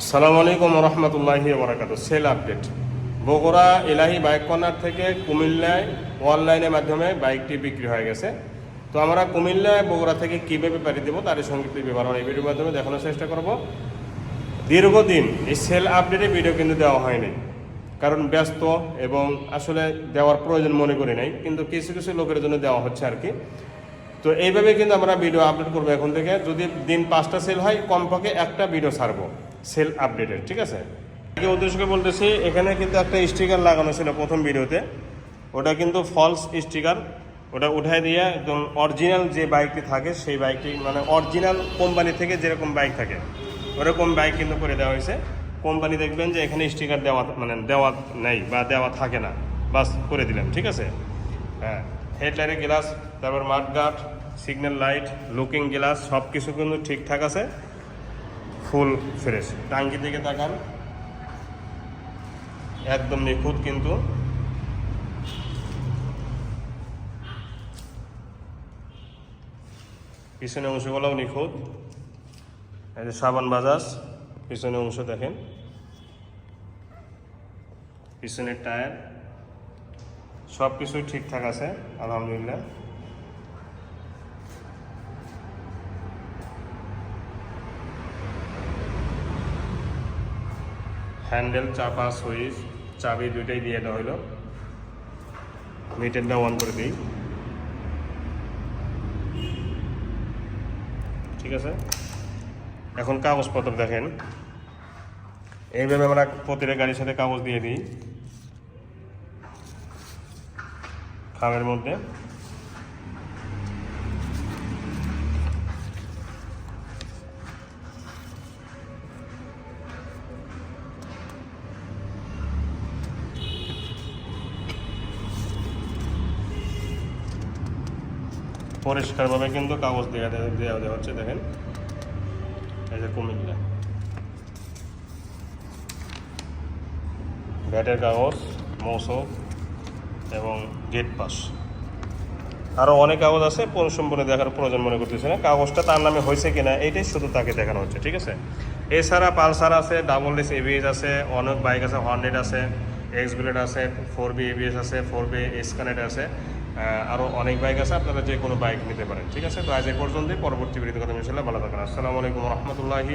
আসসালামু আলাইকুম রহমতুল্লাহি বরাকাত sale update. Bogura Elahi bike corner থেকে কুমিল্লায় অনলাইনের মাধ্যমে বাইকটি বিক্রি হয়ে গেছে। তো আমরা কুমিল্লায় বগুড়া থেকে কীভাবে পাড়ি দেবো তার সংক্ষিপ্ত বিবরণ এই ভিডিওর মাধ্যমে দেখানোর চেষ্টা করব। দীর্ঘদিন এই সেল আপডেটে ভিডিও কিন্তু দেওয়া হয়নি। কারণ ব্যস্ত এবং আসলে দেওয়ার প্রয়োজন মনে করি নাই, কিন্তু কিছু কিছু লোকের জন্য দেওয়া হচ্ছে আর কি। তো এইভাবে কিন্তু আমরা ভিডিও আপলোড করব এখন থেকে। যদি দিন পাঁচটা সেল হয়, কমপক্ষে একটা ভিডিও ছাড়বো। সেল আপডেটের ঠিক আছে? আগে উদ্দেশ্যকে বলতেছি, এখানে কিন্তু একটা স্টিকার লাগানো ছিল প্রথম ভিডিওতে। ওটা কিন্তু ফলস স্টিকার। ওটা উঠাই দিয়ে একদম অরিজিনাল যে বাইকটি থাকে, সেই বাইকটি মানে অরিজিনাল কোম্পানি থেকে যেরকম বাইক থাকে, ওরকম বাইক কিন্তু করে দেওয়া হয়েছে। কোম্পানি দেখবেন যে এখানে স্টিকার দেওয়া মানে দেওয়া নেই বা দেওয়া থাকে না। বাস করে দিলাম, ঠিক আছে? হ্যাঁ হেডলাইটের গ্লাস তারপর mudguard signal light looking glass সব কিছু কিন্তু ঠিকঠাক আছে। ফুল ফ্রেশ টাঙ্কি দিকে তাকান। একদম নিখুঁত কিন্তু। পিছনে অংশগুলোও নিখুঁত। এই সাবান বাজাজ, পিছনে অংশ দেখেন। পিছনের টায়ার। সব কিছুই ঠিকঠাক আছে, আলহামদুলিল্লাহ। হ্যান্ডেল চাপা সুইচ, চাবি দুইটাই দিয়ে দেওয়া হলো মিটারটা অন করে দিই। ঠিক আছে? এখন কাগজপত্র দেখেন। এইভাবে আমরা প্রতিটা গাড়ির সাথে কাগজ দিয়ে দিই। খামের মধ্যে। পরিষ্কারভাবে কিন্তু কাগজ দেওয়া দেওয়া হচ্ছে, দেখেন। এই যে কুমিল্লা। ব্যাটের কাগজ মৌসুম এবং গেট পাস আরও অনেক কাগজ আছে সম্পূর্ণ দেখার প্রয়োজন মনে করতেছে না। কাগজটা তার নামে হয়েছে কিনা, এইটাই শুধু তাকে দেখানো হচ্ছে, ঠিক আছে? এছাড়া পালসার আছে ডাবল এস এবিএস আছে, অনেক বাইক আছে হর্নেট আছে এক্স ব্লেড আছে ফোর বি এবিএস আছে ফোর বি এসকানেট আছে। আরও অনেক বাইক আছে, আপনারা যে কোনো বাইক নিতে পারেন, ঠিক আছে? তো আজ এ পর্যন্তই, পরবর্তী বিরতি কথা ইনশাল্লাহ ভালো থাকেন। আসসালামু আলাইকুম রহমতুল্লাহি